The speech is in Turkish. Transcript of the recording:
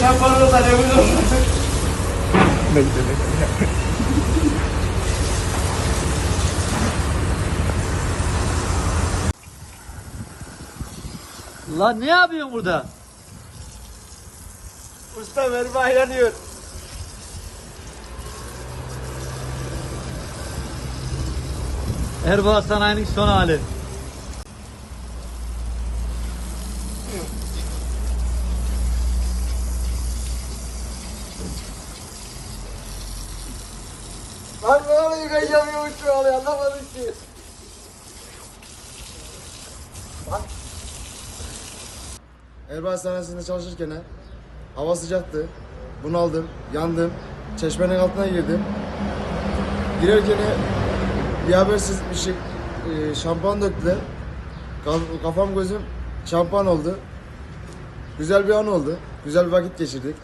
şampuanı da ne bileyim. Bekle bekle. Lan ne yapıyorsun burada? Usta mermi yanıyor. Erbaa Sanayi'nin son hali. Ne oluyor ben yanıyorum şu an anlamadım ki. Erbaa sahnesinde çalışırken hava sıcaktı. Bunaldım, yandım. Çeşmenin altına girdim. Girerken bir habersiz bir şey e, şampuan döktüler. Kaf- Kafam gözüm şampuan oldu. Güzel bir an oldu. Güzel bir vakit geçirdik.